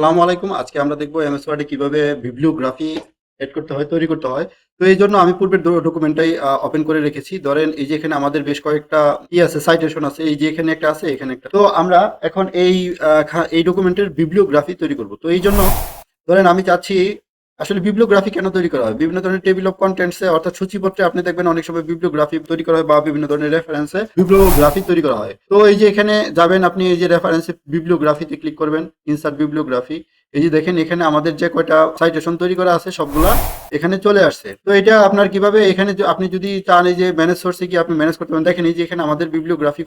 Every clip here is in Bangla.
আসসালামু আলাইকুম। আজকে আমরা দেখব এমএস ওয়ার্ডে কীভাবে বিবলিওগ্রাফি এড করতে হয়, তৈরি করতে হয়। তো এই জন্য আমি পূর্বের ডকুমেন্টটাই ওপেন করে রেখেছি। ধরেন এই যে এখানে আমাদের বেশ কয়েকটা ই আছে সাইটেশন আছে, এই যে এখানে একটা আছে, এখানে একটা। তো আমরা এখন এই এই ডকুমেন্টের বিবলিওগ্রাফি তৈরি করব। তো এই জন্য ধরেন আমি চাচ্ছি আসলে বিপ্লোগ্রাফি কেন তৈরি করা হয়? বিভিন্ন ধরনের টেবিল অফ কন্টেন্টসে অর্থাৎ সূচিপত্রে আপনি দেখবেন অনেক সময় বিপ্লোগ্রাফি তৈরি করা হয় বা বিভিন্ন ধরনের রেফারেন্সে বিপ্লোগ্রাফি তৈরি করা হয়। তো এই যে এখানে যাবেন, আপনি এই যে রেফারেন্সে বিপ্লোগ্রাফিতে ক্লিক করবেন ইনসার্ট বিপ্লোগ্রাফি এই যে দেখেন, এখানে আমাদের যে কয়টা সাইটেশন তৈরি করা আছে, সবগুলা এখানে চলে আসছে। তো এটা আপনার কীভাবে এখানে আপনি যদি চান এই যে ম্যানেজ সোর্সে কি আপনি ম্যানেজ করতে পারেন, দেখেন এই যে এখানে আমাদের বিবলিওগ্রাফি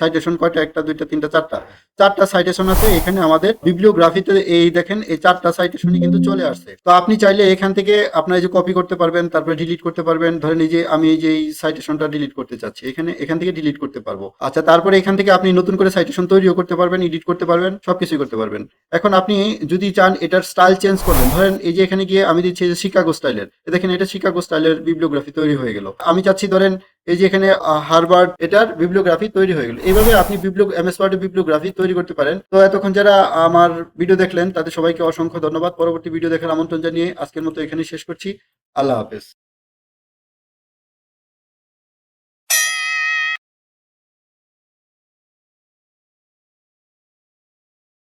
সাইটেশন কয়টা? একটা, দুইটা, তিনটা, চারটা। চারটা সাইটেশন আছে, এখানে আমাদের বিবলিওগ্রাফিতে এই দেখেন, এই চারটা সাইটেশনই কিন্তু চলে আসছে। তো আপনি চাইলে এখান থেকে আপনার যে কপি করতে পারবেন, তারপরে ডিলিট করতে পারবেন। ধরেন এই যে আমি এই যে এই সাইটেশনটা ডিলিট করতে চাচ্ছি, এখানে, এখান থেকে ডিলিট করতে পারব। আচ্ছা তারপরে এখান থেকে আপনি নতুন করে সাইটেশন তৈরিও করতে পারবেন এডিট করতে পারবেন, সবকিছুই করতে পারবেন। এখন আপনি যদি চান এটার স্টাইল চেঞ্জ করবেন, ধরেন এই যে এখানে গিয়ে আমি দিচ্ছি যে শিকাগো স্টাইলের দেখেন, এটা শিকাগো স্টাইলের বিবলিওগ্রাফি তৈরি হয়ে গেল। আমি চাচ্ছি, ধরেন, এই যে এখানে হারবার্ড এটার বিবলিওগ্রাফি তৈরি হয়ে গেল। এইভাবে আপনি বিবলিও এমএস ওয়ার্ডে বিবলিওগ্রাফি তৈরি করতে পারেন। তো এতক্ষণ যারা আমার ভিডিও দেখলেন, তাদের সবাইকে অসংখ্য ধন্যবাদ। পরবর্তী ভিডিও দেখার আমন্ত্রণ জানিয়ে আজকের মতো এখানে শেষ করছি। আল্লাহ হাফেজ।